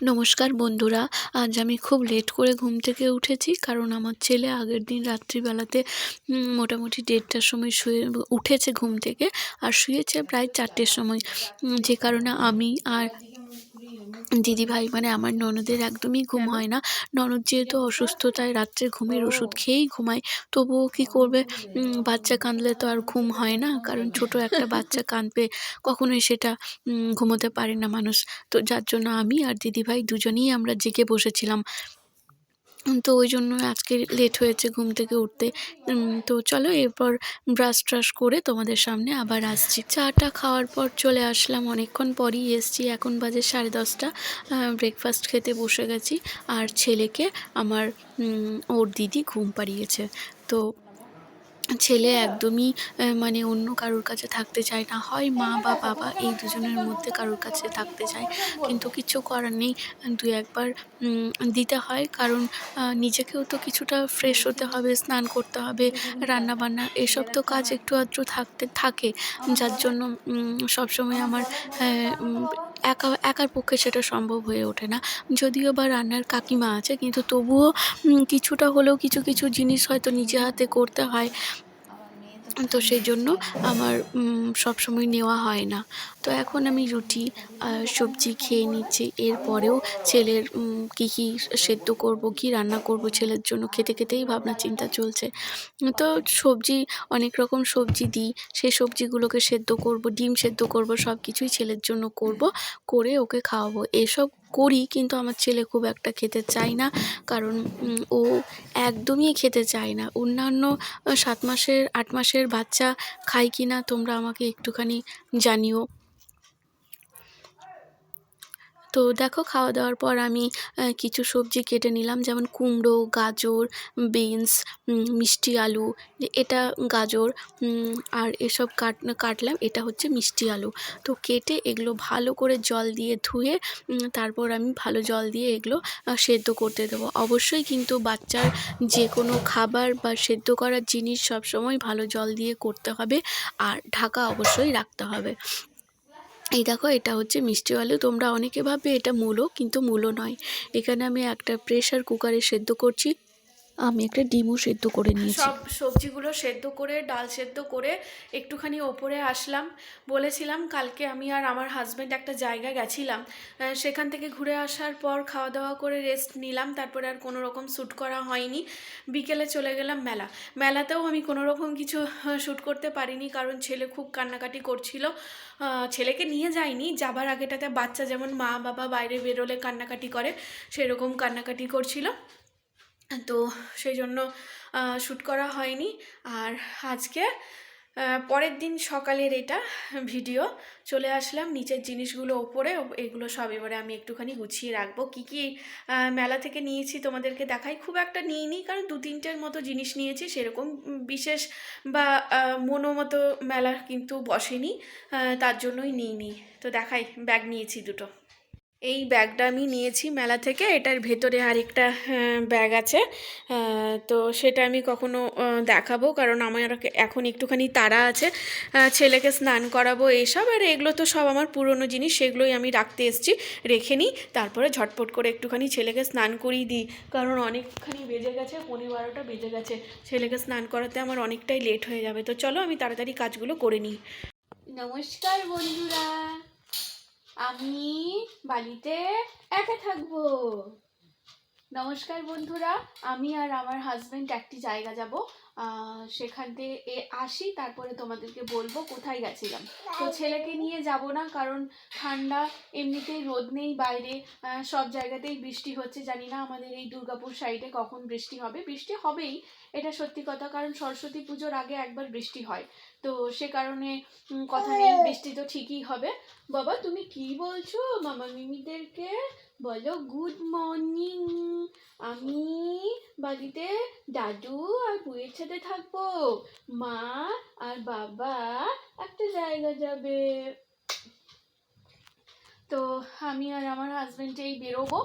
নমস্কার বন্ধুরা, আজ আমি খুব লেট করে ঘুম থেকে উঠেছি কারণ আমার ছেলে আগের দিন রাত্রিবেলাতে মোটামুটি দেড়টার সময় শুয়ে, উঠেছে ঘুম থেকে আর শুয়েছে প্রায় চারটের সময়। যে কারণে আমি আর দিদিভাই মানে আমার ননদের একদমই ঘুম হয় না। ননদ যেহেতু অসুস্থ তাই রাত্রে ঘুমের ওষুধ খেয়েই ঘুমায়। তবুও কি করবে? বাচ্চা কাঁদলে তো আর ঘুম হয় না। কারণ ছোট একটা বাচ্চা কাঁদবে কখনোই সেটা ঘুমোতে পারে না মানুষ। তো যার জন্য আমি আর দিদিভাই দুজনেই আমরা জেগে বসেছিলাম। তো ওই জন্য আজকে লেট হয়েছে ঘুম থেকে উঠতে। তো চলো এরপর ব্রাশ ট্রাশ করে তোমাদের সামনে আবার আসছি। চাটা খাওয়ার পর চলে আসলাম। অনেকক্ষণ পরই এসছি। এখন বাজে সাড়ে দশটা। ব্রেকফাস্ট খেতে বসে গেছি। আর ছেলেকে আমার ওর দিদি ঘুম পাড়িয়েছে। তো ছেলে একদমই মানে অন্য কারোর কাছে থাকতে চায় না। হয় মা বা বাবা এই দুজনের মধ্যে কারোর কাছে থাকতে চায়, কিন্তু কিছু করার নেই। দু একবার দিতে হয়, কারণ নিজেকেও তো কিছুটা ফ্রেশ হতে হবে, স্নান করতে হবে রান্না বান্না এসব তো কাজ একটু আধটু থাকতে, থাকে। যার জন্য সবসময় আমার একা, একার পক্ষে সেটা সম্ভব হয়ে ওঠে না। যদিও বা রান্নার কাকিমা আছে, কিন্তু তবুও কিছুটা হলেও কিছু কিছু জিনিস হয়তো নিজে হাতে করতে হয় তো সেই জন্য আমার উম, সবসময় নেওয়া হয় না। তো এখন আমি রুটি সবজি খেয়ে নিচ্ছি। এরপরেও ছেলের কী কী সেদ্ধ করব কী রান্না করব ছেলের জন্য খেতে খেতেই ভাবনা চিন্তা চলছে। তো সবজি অনেক রকম সবজি দিই। সেই সবজিগুলোকে সেদ্ধ করব ডিম সেদ্ধ করব সব কিছুই ছেলের জন্য করব করে ওকে খাওয়াবো। এসব করি, কিন্তু আমার ছেলে খুব একটা খেতে চায় না। কারণ ও একদমই খেতে চায় না। অন্যান্য সাত মাসের, আট মাসের বাচ্চা খায় কি না তোমরা আমাকে একটুখানি জানিও। তো দেখো খাওয়া দাওয়ার পর আমি কিছু সবজি কেটে নিলাম, যেমন কুমড়ো, গাজর, বিনস মিষ্টি আলু, এটা গাজর আর এসব কাট, কাটলাম, এটা হচ্ছে মিষ্টি আলু। তো কেটে এগুলো ভালো করে জল দিয়ে ধুয়ে তারপর আমি ভালো জল দিয়ে এগুলো সেদ্ধ করতে দেবো। অবশ্যই কিন্তু বাচ্চার যে কোনো খাবার বা সেদ্ধ করার জিনিস সবসময় ভালো জল দিয়ে করতে হবে, আর ঢাকা অবশ্যই রাখতে হবে। এই দেখো, এটা হচ্ছে মিষ্টি আলু। তোমরা অনেকে ভাববে এটা মূলো কিন্তু মূলো নয়। এখানে আমি একটা প্রেশার কুকারে সেদ্ধ করছি। আমি একটা ডিমও সেদ্ধ করে নিয়েছি। সব সবজিগুলো সেদ্ধ করে, ডাল সেদ্ধ করে একটুখানি ওপরে আসলাম। বলেছিলাম কালকে আমি আর আমার হাজব্যান্ড একটা জায়গা গেছিলাম। সেখান থেকে ঘুরে আসার পর খাওয়া দাওয়া করে রেস্ট নিলাম। তারপরে আর কোনো রকম শ্যুট করা হয়নি। বিকেলে চলে গেলাম মেলা। মেলাতেও আমি কোনো রকম কিছু শ্যুট করতে পারিনি। কারণ ছেলে খুব কান্নাকাটি করছিল। ছেলেকে নিয়ে যাইনি। যাবার আগেটাতে বাচ্চা যেমন মা বাবা বাইরে বেরোলে কান্নাকাটি করে, সেরকম কান্নাকাটি করছিল। তো সেই জন্য শ্যুট করা হয়নি। আর আজকে পরের দিন সকালের এটা ভিডিও চলে আসলাম। নিচের জিনিসগুলো ওপরে এগুলো সব এবারে আমি একটুখানি গুছিয়ে রাখব। কী কী মেলা থেকে নিয়েছি তোমাদেরকে দেখাই। খুব একটা নিইনি, কারণ দু তিনটের মতো জিনিস নিয়েছি। সেরকম বিশেষ বা মনোমতো মেলা কিন্তু বসেনি। তার জন্যই নিইনি। তো দেখাই ব্যাগ নিয়েছি দুটো। এই ব্যাগটা আমি নিয়েছি মেলা থেকে। এটার ভেতরে আরেকটা ব্যাগ আছে। তো সেটা আমি কখনো দেখাবো কারণ আমার এখন একটুখানি তাড়া আছে। ছেলেকে স্নান করাবো এইসব আর এগুলো তো সব আমার পুরনো জিনিস, সেগুলোই আমি রাখতে এসেছি, রেখে নিই। তারপরে ঝটপট করে একটুখানি ছেলেকে স্নান করিয়ে দিই কারণ অনেকখানি বেজে গেছে পনেরো বারোটা বেজে গেছে। ছেলেকে স্নান করাতে আমার অনেকটাই লেট হয়ে যাবে। তো চলো আমি তাড়াতাড়ি কাজগুলো করে নিই। নমস্কার বন্ধুরা। আমি বাড়িতে একা থাকব। নমস্কার বন্ধুরা আমি আর আমার হাজব্যান্ড একটি জায়গা যাব। সেখান থেকে আসি তারপরে তোমাদেরকে বলব কোথায় গেছিলাম। তো ছেলেকে নিয়ে যাব না কারণ ঠান্ডা এমনিতেই রোদ নেই বাইরে সব জায়গাতেই বৃষ্টি হচ্ছে। জানি না আমাদের এই দুর্গাপুর সাইডে কখন বৃষ্টি হবে। বৃষ্টি হবেই এটা সত্যি কথা কারণ সরস্বতী পুজোর আগে একবার বৃষ্টি হয়। তো সে কারণে কথা নেই বৃষ্টি তো ঠিকই হবে। বাবা তুমি কি বলছো? মামা মিমিদেরকে বলো গুড মর্নিং আমি বাড়িতে দাদু আর বউয়ের সাথে থাকব। মা আর বাবা একটা জায়গা যাবে। তো আমি আর আমার হাজব্যান্ড এই বেরোবো।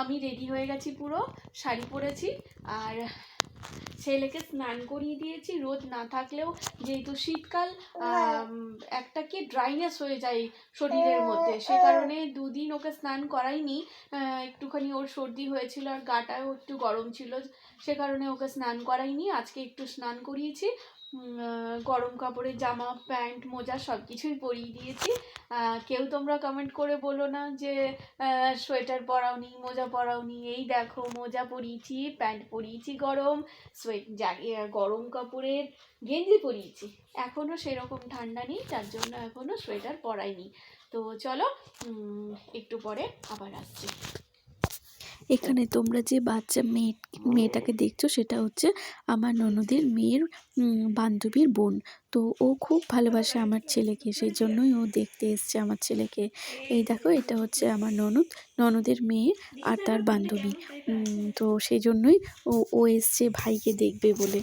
আমি রেডি হয়ে গেছি পুরো, শাড়ি পরেছি। আর ছেলেকে স্নান করিয়ে দিয়েছি রোদ না থাকলেও যেহেতু শীতকাল একটা কি ড্রাইনেস হয়ে যায় শরীরের মধ্যে। সে কারণে দুদিন ওকে স্নান করাইনি। একটুখানি ওর সর্দি হয়েছিল আর গাটাও একটু গরম ছিল সে কারণে ওকে স্নান করাইনি। আজকে একটু স্নান করিয়েছি। গরম কাপড়ের জামা, প্যান্ট, মোজা সব কিছুই পরিয়ে দিয়েছি। কেউ তোমরা কমেন্ট করে বলো না যে সোয়েটার পরাওনি, মোজা পরাওনি, এই দেখো মোজা পরিয়েছি, প্যান্ট পরিয়েছি গরম সোয়েট গরম কাপড়ের গেঞ্জি পরিয়েছি। এখনও সেরকম ঠান্ডা নেই তার জন্য এখনও সোয়েটার পরাইনি। তো চলো একটু পরে আবার আসছি। এখানে তোমরা যে বাচ্চা মেয়ে, মেয়েটাকে দেখছ সেটা হচ্ছে আমার ননদের মেয়ের বান্ধবীর বোন। তো ও খুব ভালোবাসে আমার ছেলেকে সেই জন্যই ও দেখতে এসছে আমার ছেলেকে। এই দেখো, এটা হচ্ছে আমার ননদ, ননদের মেয়ে আর তার বান্ধবী। তো সেই জন্যই ও ও এসছে ভাইকে দেখবে বলে।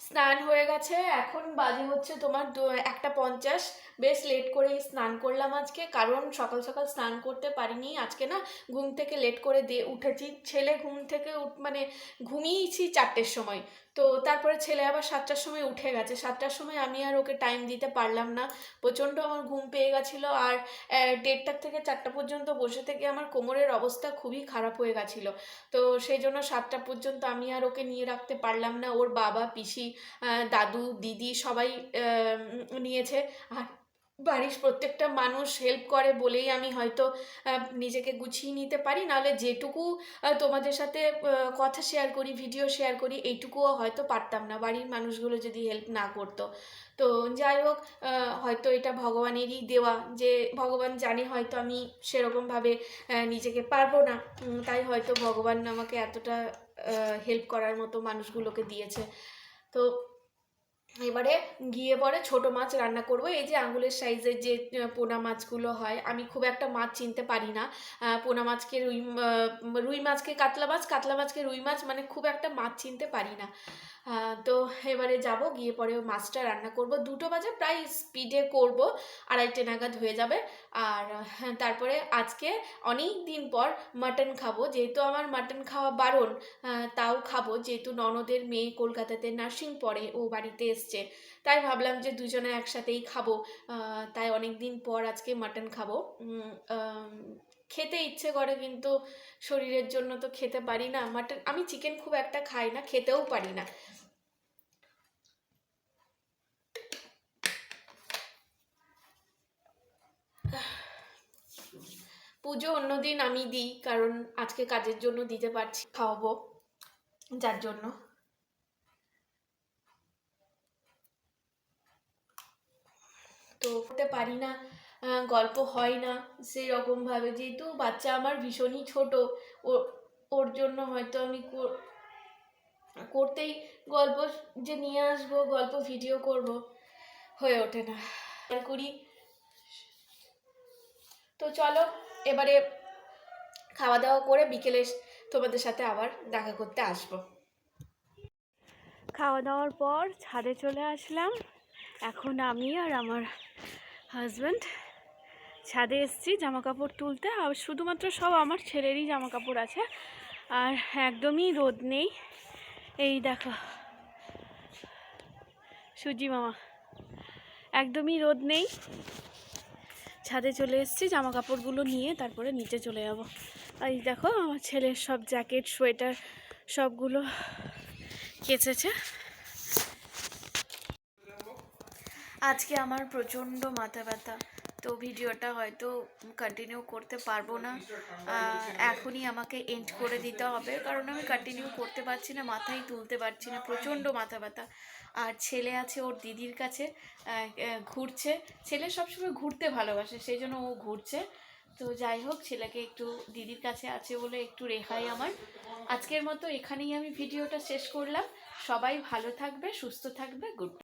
স্নান হয়ে গেছে, এখন বাজে হচ্ছে তোমার একটা পঞ্চাশ। বেশ লেট করেই স্নান করলাম আজকে। কারণ সকাল সকাল স্নান করতে পারিনি। আজকে না ঘুম থেকে লেট করে দিয়ে উঠেছি। ছেলে ঘুম থেকে উঠ- মানে ঘুমিয়েছি চারটের সময়। তো তারপরে ছেলে আবার সাতটার সময় উঠে গেছে। সাতটার সময় আমি আর ওকে টাইম দিতে পারলাম না। প্রচণ্ড আমার ঘুম পেয়ে গেছিল আর দেড়টার থেকে চারটা পর্যন্ত বসে থেকে আমার কোমরের অবস্থা খুবই খারাপ হয়ে গেছিল। তো সেই জন্য সাতটা পর্যন্ত আমি আর ওকে নিয়ে রাখতে পারলাম না। ওর বাবা, পিসি দাদু, দিদি সবাই নিয়েছে। আর বাড়ির প্রত্যেকটা মানুষ হেল্প করে বলেই আমি হয়তো নিজেকে গুছিয়ে নিতে পারি। নাহলে যেটুকু তোমাদের সাথে কথা শেয়ার করি ভিডিও শেয়ার করি, এইটুকুও হয়তো পারতাম না। বাড়ির মানুষগুলো যদি হেল্প না করতো। তো যাই হোক হয়তো এটা ভগবানেরই দেওয়া যে ভগবান জানে হয়তো আমি সেরকমভাবে নিজেকে পারব না। তাই হয়তো ভগবান আমাকে এতটা হেল্প করার মতো মানুষগুলোকে দিয়েছে। তো এবারে গিয়ে পরে ছোট মাছ রান্না করব। এই যে আঙুলের সাইজের যে পোনা মাছগুলো হয় আমি খুব একটা মাছ চিনতে পারি না। পোনা মাছকে রুই রুই মাছকে কাতলা মাছ কাতলা মাছকে রুই মাছ মানে খুব একটা মাছ চিনতে পারি না। তো এবারে যাব গিয়ে পরে মাছটা রান্না করব। দুটো বাজে প্রায় স্পিডে করব আড়াইটে নাগাদ হয়ে যাবে। আর হ্যাঁ, তারপরে আজকে অনেক দিন পর মাটন খাব। যেহেতু আমার মাটন খাওয়া বারণ তাও খাব। যেহেতু ননদের মেয়ে কলকাতাতে নার্সিং পড়ে ও বাড়িতে এসছে। তাই ভাবলাম যে দুজনে একসাথেই খাব। তাই অনেক দিন পর আজকে মাটন খাব। খেতে ইচ্ছে করে কিন্তু শরীরের জন্য তো খেতে পারি না। মাটন, আমি চিকেন খুব একটা খাই না, খেতেও পারি না। পুজো অন্যদিন আমি দিই, কারণ আজকে কাজের জন্য দিতে পারছি, খাওয়াবো, যার জন্য। তো করতে পারি না গল্প হয় না সেই রকম ভাবে যেহেতু বাচ্চা আমার ভীষণই ছোট, ও, ওর জন্য হয়তো আমি করতেই গল্প যে নিয়ে আসব, গল্প ভিডিও করব, হয়ে ওঠে না। করি। তো চলো, এবারে খাওয়া দাওয়া করে বিকেলে তোমাদের সাথে আবার দেখা করতে আসব। খাওয়া দাওয়ার পর ছাদে চলে আসলাম। এখন আমি আর আমার হাজব্যান্ড ছাদে এসেছি জামা কাপড় তুলতে। আর শুধুমাত্র সব আমার ছেলেরই জামা কাপড় আছে। আর একদমই রোদ নেই। এই দেখো, সুজি মামা। একদমই রোদ নেই। ছাদে চলে এসেছি জামা কাপড়গুলো নিয়ে, তারপরে নিচে চলে যাব। আর এই দেখো, আমার ছেলের সব জ্যাকেট সোয়েটার সবগুলো কেচেছে। আজকে আমার প্রচণ্ড মাথা ব্যথা। তো ভিডিওটা হয়তো কন্টিনিউ করতে পারব না। এখনই আমাকে এন্ড করে দিতে হবে। কারণ আমি কন্টিনিউ করতে পারছি না মাথাই তুলতে পারছি না, প্রচণ্ড মাথা ব্যথা। আর ছেলে আছে ওর দিদির কাছে ঘুরছে। ছেলে সবসময় ঘুরতে ভালোবাসে, সেই জন্য ও ঘুরছে। তো যাই হোক, ছেলেকে একটু দিদির কাছে আছে বলে একটু রেহাই আমার। আজকের মতো এখানেই আমি ভিডিওটা শেষ করলাম। সবাই ভালো থাকবে, সুস্থ থাকবে গুড